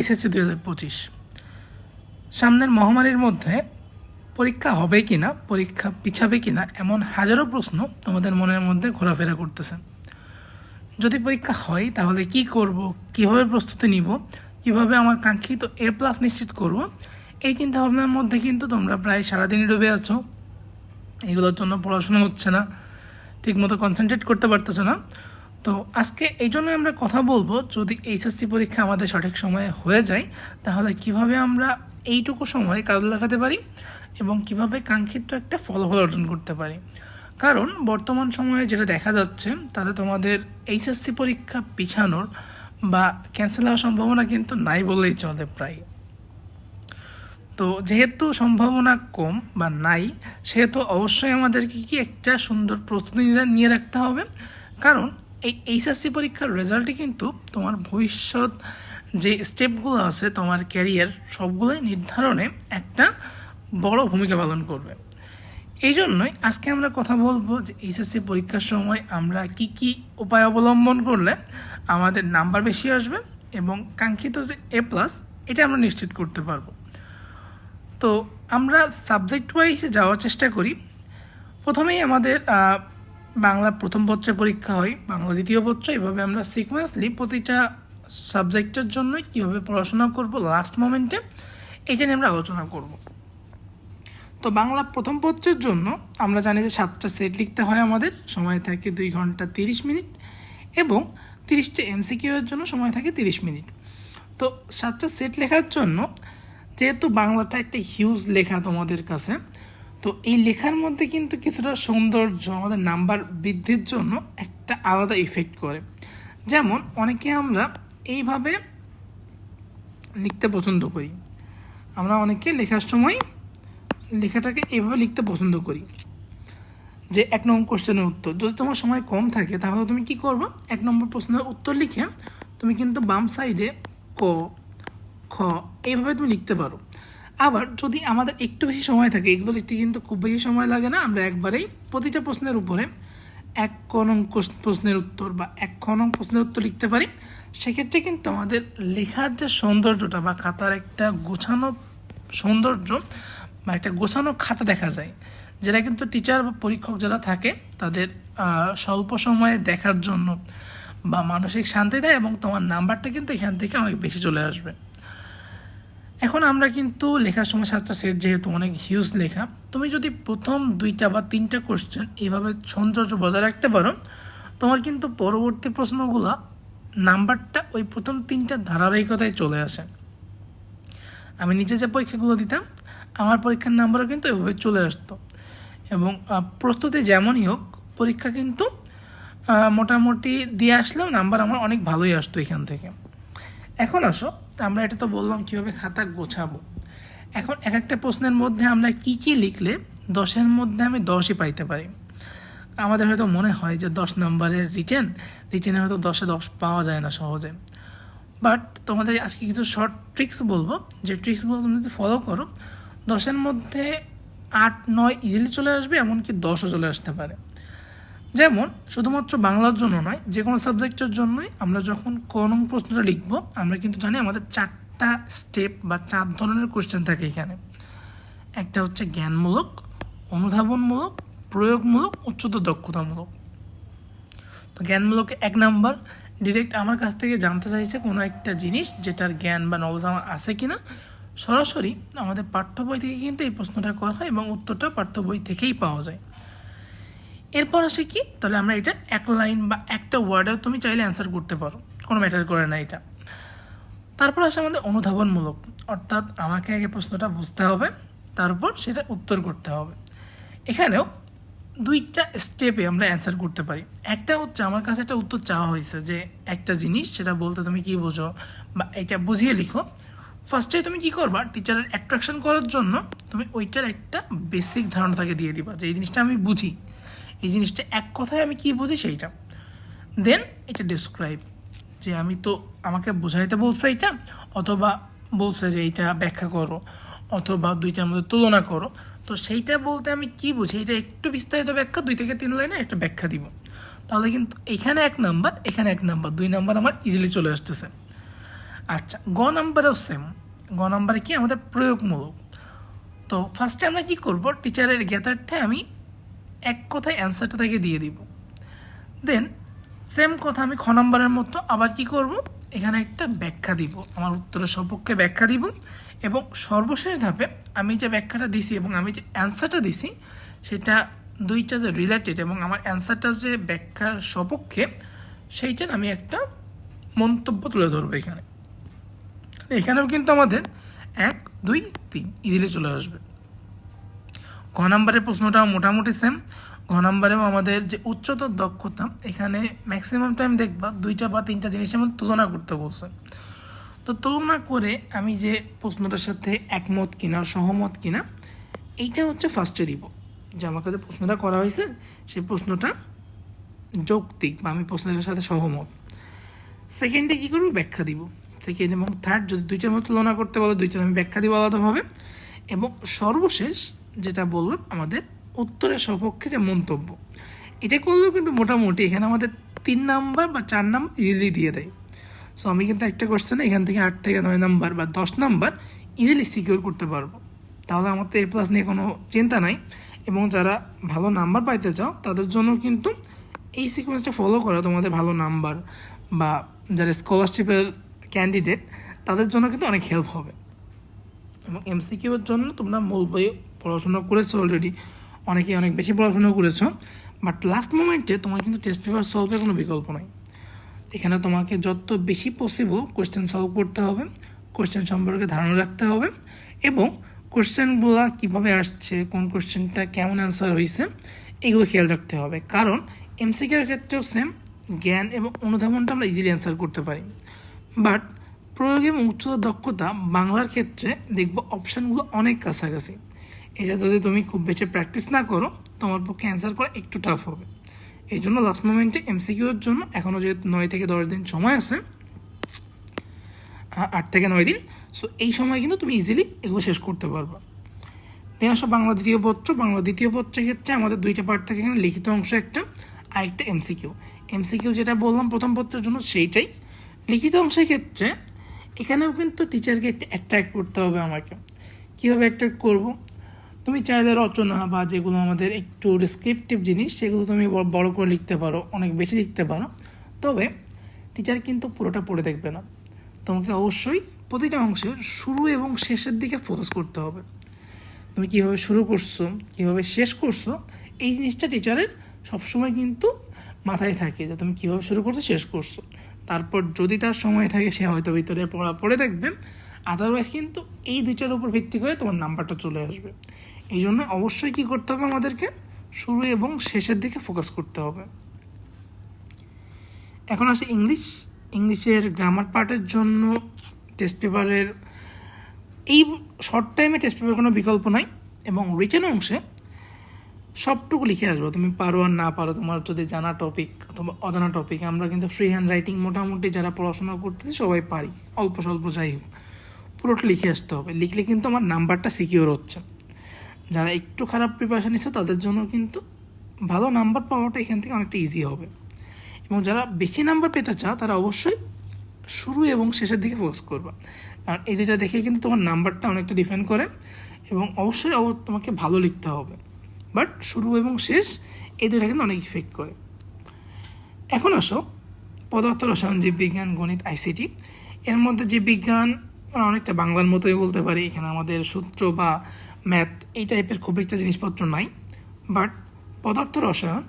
HSC দুই হাজার পঁচিশ। সামনের মহামারীর মধ্যে পরীক্ষা হবে কি না, পরীক্ষা পিছাবে কি না, এমন হাজারো প্রশ্ন তোমাদের মনের মধ্যে ঘোরাফেরা করতেছে। যদি পরীক্ষা হয়, তাহলে কি করব, কীভাবে প্রস্তুতি নিব, কীভাবে আমার কাঙ্ক্ষিত এ প্লাস নিশ্চিত করব, এই চিন্তা ভাবনার মধ্যে কিন্তু তোমরা প্রায় সারাদিনই ডুবে আছো। এগুলোর জন্য পড়াশোনা হচ্ছে না, ঠিকমতো কনসেন্ট্রেট করতে পারতেছো না। তো আজকে এই জন্য আমরা কথা বলব, যদি এইচএসসি পরীক্ষা আমাদের সঠিক সময়ে হয়ে যায়, তাহলে কীভাবে আমরা এইটুকু সময় কাজে লাগাতে পারি এবং কীভাবে কাঙ্ক্ষিত একটা ফলাফল অর্জন করতে পারি। কারণ বর্তমান সময়ে যেটা দেখা যাচ্ছে, তাতে তোমাদের এইচএসসি পরীক্ষা পিছানোর বা ক্যান্সেল হওয়ার সম্ভাবনা কিন্তু নাই বললেই চলে প্রায়। তো যেহেতু সম্ভাবনা কম বা নাই, সেহেতু অবশ্যই আমাদেরকে কি একটা সুন্দর প্রস্তুতি নিয়ে- নিয়ে রাখতে হবে। কারণ এই এইচএসসি পরীক্ষার রেজাল্টই কিন্তু তোমার ভবিষ্যৎ যে স্টেপগুলো আছে, তোমার ক্যারিয়ার, সবগুলোই নির্ধারণে একটা বড় ভূমিকা পালন করবে। এই জন্যই আজকে আমরা কথা বলব যে এইচএসসি পরীক্ষার সময় আমরা কি কি উপায় অবলম্বন করলে আমাদের নাম্বার বেশি আসবে এবং কাঙ্ক্ষিত যে এ প্লাস এটা আমরা নিশ্চিত করতে পারব। তো আমরা সাবজেক্ট ওয়াইজে যাওয়ার চেষ্টা করি। প্রথমেই আমাদের বাংলা প্রথম পত্রের পরীক্ষা হয়, বাংলা দ্বিতীয় পত্র, এভাবে আমরা সিকোয়েন্সলি প্রতিটা সাবজেক্টের জন্যই কীভাবে পড়াশোনা করব লাস্ট মোমেন্টে এটা নিয়ে আমরা আলোচনা করব। তো বাংলা প্রথম পত্রের জন্য আমরা জানি যে সাতটা সেট লিখতে হয় আমাদের, সময় থাকে দুই ঘণ্টা তিরিশ মিনিট এবং তিরিশটা এমসিকিউ এর জন্য সময় থাকে তিরিশ মিনিট। তো সাতটা সেট লেখার জন্য যেহেতু বাংলাটা একটা হিউজ লেখা তোমাদের কাছে তো এই লেখার মধ্যে কিন্তু কিছুটা সৌন্দর্য, আমাদের নাম্বার বৃদ্ধির জন্য একটা আলাদা ইফেক্ট করে। যেমন অনেকে আমরা এইভাবে লিখতে পছন্দ করি। আমরা অনেকে লেখার সময় লেখাটাকে এইভাবে লিখতে পছন্দ করি যে এক নম্বর কোশ্চেনের উত্তর। যদি তোমার সময় কম থাকে, তাহলে তুমি কি করবে? এক নম্বর প্রশ্নের উত্তর লিখে তুমি কিন্তু বাম সাইডে ক, খ, এইভাবে তুমি লিখতে পারো। আবার যদি আমাদের একটু বেশি সময় থাকে, এগুলো লিখতে কিন্তু খুব বেশি সময় লাগে না, আমরা একবারেই প্রতিটা প্রশ্নের উপরে এক ক নং কোশ- প্রশ্নের উত্তর বা এক নং প্রশ্নের উত্তর লিখতে পারি। সেক্ষেত্রে কিন্তু আমাদের লেখার যে সৌন্দর্যটা বা খাতার একটা গোছানো সৌন্দর্য বা একটা গোছানো খাতা দেখা যায়, যেটা কিন্তু টিচার বা পরীক্ষক যারা থাকে, তাদের স্বল্প সময়ে দেখার জন্য বা মানসিক শান্তি দেয় এবং তোমার নাম্বারটা কিন্তু এখান থেকে অনেক বেশি চলে আসবে। এখন আমরা কিন্তু লেখার সময় সাতটা সেট যেহেতু অনেক হিউজ লেখা, তুমি যদি প্রথম দুইটা বা তিনটা কোশ্চেন এইভাবে সৌন্দর্য বজায় রাখতে পারো, তোমার কিন্তু পরবর্তী প্রশ্নগুলো নাম্বারটা ওই প্রথম তিনটা ধারাবাহিকতায় চলে আসে। আমি নিজে যে পরীক্ষাগুলো দিতাম, আমার পরীক্ষার নাম্বারও কিন্তু এভাবে চলে আসতো। এবং প্রস্তুতি যেমনই হোক, পরীক্ষা কিন্তু মোটামুটি দিয়ে আসলেও নাম্বার আমার অনেক ভালোই আসতো এখান থেকে। এখন আসো আমরা এটা তো বললাম কীভাবে খাতা গোছাবো। এখন এক একটা প্রশ্নের মধ্যে আমরা কি কি লিখলে দশের মধ্যে আমি দশই পাইতে পারি? আমাদের হয়তো মনে হয় যে দশ নম্বরের রিটেন, রিটেনে হয়তো দশে দশ পাওয়া যায় না সহজে। বাট তোমাদের আজকে কিছু শর্ট ট্রিক্স বলব। যে ট্রিক্সগুলো তুমি যদি ফলো করো, দশের মধ্যে আট, নয় ইজিলি চলে আসবে, এমনকি দশও চলে আসতে পারে। যেমন, শুধুমাত্র বাংলার জন্য নয় যে কোনো সাবজেক্টের জন্যই আমরা যখন ক নং প্রশ্নটা লিখব, আমরা কিন্তু জানি আমাদের চারটা স্টেপ বা চার ধরনের কোয়েশ্চেন থাকে এখানে। একটা হচ্ছে জ্ঞানমূলক, অনুধাবনমূলক, প্রয়োগমূলক উচ্চতর দক্ষতামূলক। তো জ্ঞানমূলক এক নাম্বার, ডিরেক্ট আমার কাছ থেকে জানতে চাইছে কোনো একটা জিনিস যেটার জ্ঞান বা নলেজ আমার আছে কিনা। সরাসরি আমাদের পাঠ্য বই থেকে কিন্তু এই প্রশ্নটা করা হয় এবং উত্তরটা পাঠ্য বই থেকেই পাওয়া যায়। এরপর আসে কি? তাহলে আমরা এটা এক লাইন বা একটা ওয়ার্ডেও তুমি চাইলে অ্যান্সার করতে পারো। কোনো ম্যাটার করে না এটা। তারপর আসে আমাদের অনুধাবনমূলক। অর্থাৎ আমাকে আগে প্রশ্নটা বুঝতে হবে, তারপর সেটা উত্তর করতে হবে। এখানেও দুইটা স্টেপে আমরা অ্যান্সার করতে পারি। একটা হচ্ছে আমার কাছে একটা উত্তর চাওয়া হয়েছে যে একটা জিনিস সেটা বলতে তুমি কি বোঝো বা এটা বুঝিয়ে লিখো। ফার্স্টে তুমি কি করবা? টিচারের অ্যাট্রাকশন করার জন্য তুমি ওইটার একটা বেসিক ধারণা তাকে দিয়ে দিবা যে এই জিনিসটা আমি বুঝি। এই জিনিসটা এক কথায় আমি কি বুঝি সেইটা। দেন এটা ডিসক্রাইব যে আমি তো আমাকে বোঝাইতে বলছে এটা, অথবা বলছে যে এইটা ব্যাখ্যা করো, অথবা দুইটার মধ্যে তুলনা করো। তো সেইটা বলতে আমি কি বুঝি? এটা একটু বিস্তারিত ব্যাখ্যা, দুই থেকে তিন লাইনে একটা ব্যাখ্যা দিব। তাহলে কিন্তু এখানে এক নাম্বার, এখানে এক নাম্বার, দুই নাম্বার আমার ইজিলি চলে আসতেছে। আচ্ছা গ নাম্বারেও সেম গ নাম্বারে কি আমাদের প্রয়োগমূলক? তো ফার্স্টে আমরা কি করব? টিচারের জ্ঞাতার্থে আমি এক কথায় অ্যান্সারটা তাকে দিয়ে দিব। দেন সেম কথা আমি খ নাম্বারের মতো আবার কি করব? এখানে একটা ব্যাখ্যা দিব, আমার উত্তরের সপক্ষে ব্যাখ্যা দিব এবং সর্বশেষ ধাপে আমি যে ব্যাখ্যাটা দিছি এবং আমি যে অ্যান্সারটা দিছি, সেটা দুইটা যে রিলেটেড এবং আমার অ্যান্সারটা যে ব্যাখ্যার সপক্ষে, সেইটার আমি একটা মন্তব্য তুলে ধরবো এখানে। এখানেও কিন্তু আমাদের এক, দুই, তিন ইজিলি চলে আসবে। ঘ নাম্বারের প্রশ্নটা মোটামুটি সেম ঘ নাম্বারেও আমাদের যে উচ্চতর দক্ষতা, এখানে ম্যাক্সিমাম টাইম দেখবা দুইটা বা তিনটা জিনিস আমার তুলনা করতে বলছে। তো তুলনা করে আমি যে প্রশ্নটার সাথে একমত কিনা, সহমত কিনা, এইটা হচ্ছে ফার্স্টে দিব। যে আমাকে যে প্রশ্নটা করা হয়েছে, সেই প্রশ্নটা যৌক্তিক বা আমি প্রশ্নটার সাথে সহমত। সেকেন্ডে কী করব? ব্যাখ্যা দিব। সেকেন্ড এবং থার্ড যদি দুইটার মধ্যে তুলনা করতে বলো, দুইটার আমি ব্যাখ্যা দিব আলাদাভাবে। এবং সর্বশেষ যেটা বললাম, আমাদের উত্তরের সপক্ষে যে মন্তব্য। এটা করলেও কিন্তু মোটামুটি এখানে আমাদের তিন নাম্বার বা চার নাম্বার ইজিলি দিয়ে দেয়। সো আমি কিন্তু একটা কোশ্চেনে এখান থেকে আট থেকে নয় নাম্বার বা দশ নাম্বার ইজিলি সিকিউর করতে পারব। তাহলে আমার তো এ প্লাস নিয়ে কোনো চিন্তা নাই। এবং যারা ভালো নাম্বার পাইতে চাও, তাদের জন্য কিন্তু এই সিকোয়েন্সটা ফলো করা তোমাদের ভালো নাম্বার বা যারা স্কলারশিপের ক্যান্ডিডেট তাদের জন্য কিন্তু অনেক হেল্প হবে। এবং এমসিকিউর জন্য তোমরা মূল বই পড়াশোনা করেছ অলরেডি অনেকে অনেক বেশি পড়াশোনা করেছ। বাট লাস্ট মোমেন্টে তোমার কিন্তু টেস্ট পেপার সলভের কোনো বিকল্প নাই। এখানে তোমাকে যত বেশি পসিবল কোয়েশ্চেন সলভ করতে হবে কোয়েশ্চেন সম্পর্কে ধারণা রাখতে হবে এবং কোয়েশ্চেনগুলো কীভাবে আসছে, কোন কোয়েশ্চেনটা কেমন অ্যান্সার হয়েছে এগুলো খেয়াল রাখতে হবে। কারণ এমসিকিউর ক্ষেত্রেও সেম জ্ঞান এবং অনুধাবনটা আমরা ইজিলি অ্যান্সার করতে পারি। বাট প্রয়োগ এবং উচ্চতর দক্ষতা বাংলার ক্ষেত্রে দেখব অপশানগুলো অনেক কাছাকাছি। এটা যদি তুমি খুব বেশি প্র্যাকটিস না করো, তোমার পক্ষে অ্যান্সার করা একটু টাফ হবে। এই জন্য লাস্ট মোমেন্টে এমসিকিউর জন্য এখনও যেহেতু নয় থেকে দশ দিন সময় আছে আট থেকে নয় দিন সো এই সময় কিন্তু তুমি ইজিলি এগুলো শেষ করতে পারবে। দেন আসো বাংলা দ্বিতীয় পত্র। বাংলা দ্বিতীয় পত্রের ক্ষেত্রে আমাদের দুইটা পার্ট থাকে, এখানে লিখিত অংশ একটা আর একটা এমসিকিউ এমসিকিউ যেটা বললাম প্রথম পত্রের জন্য সেইটাই। লিখিত অংশের ক্ষেত্রে এখানেও কিন্তু টিচারকে একটু অ্যাট্রাক্ট করতে হবে আমাকে। কীভাবে অ্যাট্রাক্ট করব? তুমি চাইলে রচনা বা যেগুলো আমাদের একটু ডিসক্রিপটিভ জিনিস, সেগুলো তুমি বড় করে লিখতে পারো, অনেক বেশি লিখতে পারো। তবে টিচার কিন্তু পুরোটা পড়ে দেখবে না। তোমাকে অবশ্যই প্রতিটা অংশের শুরু এবং শেষের দিকে ফোকাস করতে হবে। তুমি কীভাবে শুরু করছ, কীভাবে শেষ করছ, এই জিনিসটা টিচারের সবসময় কিন্তু মাথায় থাকে যে তুমি কীভাবে শুরু করছ, শেষ করছ। তারপর যদি তার সময় থাকে, সে হয়তো ভিতরে পড়া, পড়ে দেখবে। আদারওয়াইজ কিন্তু এই দুইটার উপর ভিত্তি করে তোমার নাম্বারটা চলে আসবে। এই জন্য অবশ্যই কী করতে হবে আমাদেরকে? শুরু এবং শেষের দিকে ফোকাস করতে হবে। এখন আসে ইংলিশ ইংলিশের গ্রামার পার্টের জন্য টেস্ট পেপারের এই শর্ট টাইমে টেস্ট পেপার কোনো বিকল্প নাই এবং রিটেন অংশে সবটুকু লিখে আসব। তুমি পারো আর না পারো, তোমার যদি জানা টপিক অথবা অজানা টপিক আমরা কিন্তু ফ্রি হ্যান্ড রাইটিং মোটামুটি যারা পড়াশোনা করতেছি সবাই পারি। অল্প স্বল্প যাই হোক, পুরোটা লিখে আসতে হবে। লিখলে কিন্তু আমার নাম্বারটা সিকিউর হচ্ছে। যারা একটু খারাপ প্রিপারেশান নিচ্ছে, তাদের জন্য কিন্তু ভালো নাম্বার পাওয়াটা এখান থেকে অনেকটা ইজি হবে। এবং যারা বেশি নাম্বার পেতে চাও, তারা অবশ্যই শুরু এবং শেষের দিকে ফোকাস করবা। কারণ এই দুটা দেখে কিন্তু তোমার নাম্বারটা অনেকটা ডিফেন্ড করে এবং অবশ্যই অব- তোমাকে ভালো লিখতে হবে। বাট শুরু এবং শেষ এই দুটা কিন্তু অনেক ইফেক্ট করে। এখন আসো, পদার্থ রসায়ন জীববিজ্ঞান গণিত আইসিটি এর মধ্যে জীববিজ্ঞান আমরা অনেকটা বাংলার মতোই বলতে পারি। এখানে আমাদের সূত্র বা ম্যাথ, এই টাইপের খুব একটা জিনিসপত্র নাই বাট পদার্থ রসায়ন,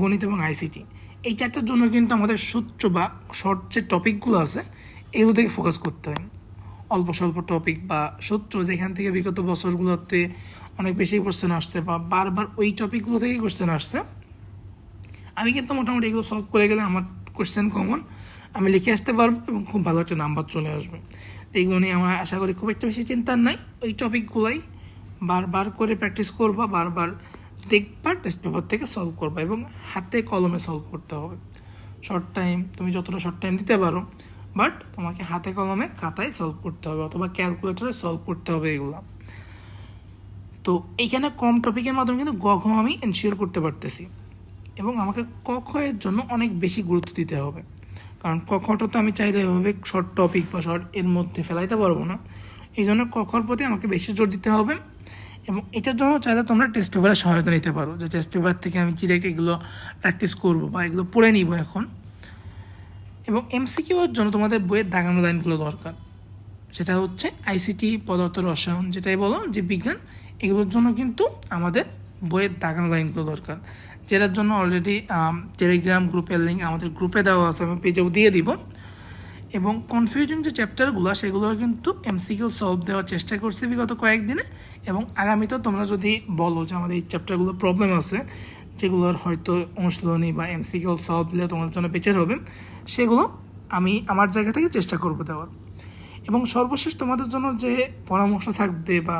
গণিত এবং আইসিটি এই চারটার জন্য কিন্তু আমাদের সূত্র বা শর্ট যে টপিকগুলো আছে, এগুলো থেকে ফোকাস করতে হয়। অল্প স্বল্প টপিক বা সূত্র যেখান থেকে বিগত বছরগুলোতে অনেক বেশি কোশ্চেন আসছে বা বারবার ওই টপিকগুলো থেকেই কোশ্চেন আসছে, আমি কিন্তু মোটামুটি এগুলো সলভ করে গেলে আমার কোশ্চেন কমন আমি লিখে আসতে পারব এবং খুব ভালো একটা নাম্বার চলে আসবে। এইগুলো নিয়ে আমরা আশা করি খুব একটা বেশি চিন্তার নাই, ওই টপিকগুলোই বারবার করে প্র্যাকটিস করবা বারবার দেখবা টেস্ট পেপার থেকে সলভ করবা এবং হাতে কলমে সলভ করতে হবে। শর্ট টাইম তুমি যতটা শর্ট টাইম দিতে পারো বাট তোমাকে হাতে কলমে খাতায় সলভ করতে হবে অথবা ক্যালকুলেটরে সলভ করতে হবে এগুলো। তো এইখানে কম টপিকের মাধ্যমে কিন্তু গ ঘ আমি এনশিওর করতে পারতেছি। এবং আমাকে ক খ এর জন্য অনেক বেশি গুরুত্ব দিতে হবে। কারণ কখটা তো আমি চাইলে এভাবে শর্ট টপিক বা শর্ট এর মধ্যে ফেলাইতে পারব না। এই জন্য কখর প্রতি আমাকে বেশি জোর দিতে হবে। এবং এটার জন্য চাইলে তোমরা টেস্ট পেপারের সহায়তা নিতে পারো। যে টেস্ট পেপার থেকে আমি ডিরেক্ট এগুলো প্র্যাকটিস করব বা এগুলো পড়ে নিব এখন। এবং এমসিকিউর জন্য তোমাদের বইয়ের দাগানো লাইনগুলো দরকার। সেটা হচ্ছে আইসিটি পদার্থ রসায়ন যেটাই বলো, যে বিজ্ঞান, এগুলোর জন্য কিন্তু আমাদের বইয়ের দাগানো লাইনগুলো দরকার। যেটার জন্য অলরেডি টেলিগ্রাম গ্রুপের লিঙ্ক আমাদের গ্রুপে দেওয়া আছে, আমি পেজেও দিয়ে দিব। এবং কনফিউজিং যে চ্যাপ্টারগুলো সেগুলো কিন্তু এমসিকিউ সলভ দেওয়ার চেষ্টা করছি বিগত কয়েকদিনে। এবং আগামীতেও তোমরা যদি বলো যে আমাদের এই চ্যাপ্টারগুলো প্রবলেম আছে, যেগুলোর হয়তো অনুশীলনী বা এমসিকিউ সলভ দিলে তোমাদের জন্য বেচার হবে, সেগুলো আমি আমার জায়গা থেকে চেষ্টা করব দেওয়ার। এবং সর্বশেষ তোমাদের জন্য যে পরামর্শ থাকবে বা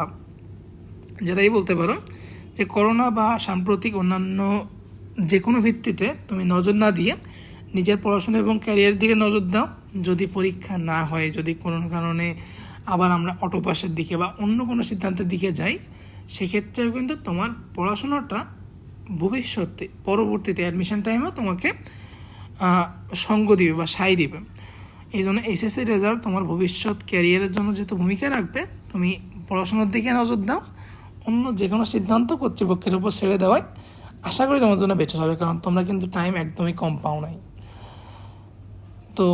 যেটাই বলতে পারো, যে করোনা বা সাম্প্রতিক অন্যান্য যে কোনো ভিত্তিতে তুমি নজর না দিয়ে নিজের পড়াশোনা এবং ক্যারিয়ার দিকে নজর দাও যদি পরীক্ষা না হয়, যদি কোনো কারণে আবার আমরা অটো পাসের দিকে বা অন্য কোনো সিদ্ধান্তের দিকে যাই, সেক্ষেত্রেও কিন্তু তোমার পড়াশোনাটা ভবিষ্যতে, পরবর্তীতে অ্যাডমিশন টাইমেও তোমাকে সঙ্গ দিবে বা সাই দিবে। এই জন্য এসএসসি রেজাল্ট তোমার ভবিষ্যৎ ক্যারিয়ারের জন্য যেহেতু ভূমিকা রাখবে, তুমি পড়াশোনার দিকে নজর দাও, অন্য যে কোনো সিদ্ধান্ত কর্তৃপক্ষের উপর ছেড়ে দেওয়ায় আশা করি তোমার জন্য বেটার হবে, কারণ তোমরা কিন্তু টাইম একদমই কম পাও নাই। তো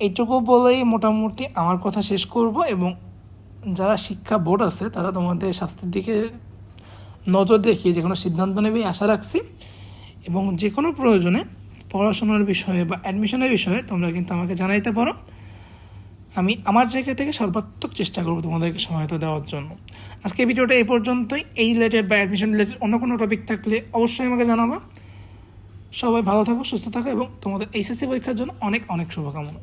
এইটুকু বলেই মোটামুটি আমার কথা শেষ করব এবং যারা শিক্ষা বোর্ড আছে, তারা তোমাদের স্বাস্থ্যের দিকে নজর দেখিয়ে যে কোনো সিদ্ধান্ত নেবেই আশা রাখছি। এবং যে কোনো প্রয়োজনে পড়াশোনার বিষয়ে বা অ্যাডমিশনের বিষয়ে তোমরা কিন্তু আমাকে জানাইতে পারো। আমি আমার জায়গা থেকে সর্বাত্মক চেষ্টা করব তোমাদেরকে সহায়তা দেওয়ার জন্য। আজকে ভিডিওটা এই পর্যন্তই। এই রিলেটেড বা অ্যাডমিশন রিলেটেড অন্য কোনো টপিক থাকলে অবশ্যই আমাকে জানাব। সবাই ভালো থাকো, সুস্থ থাকো এবং তোমাদের এইচএসসি পরীক্ষার জন্য অনেক অনেক শুভকামনা।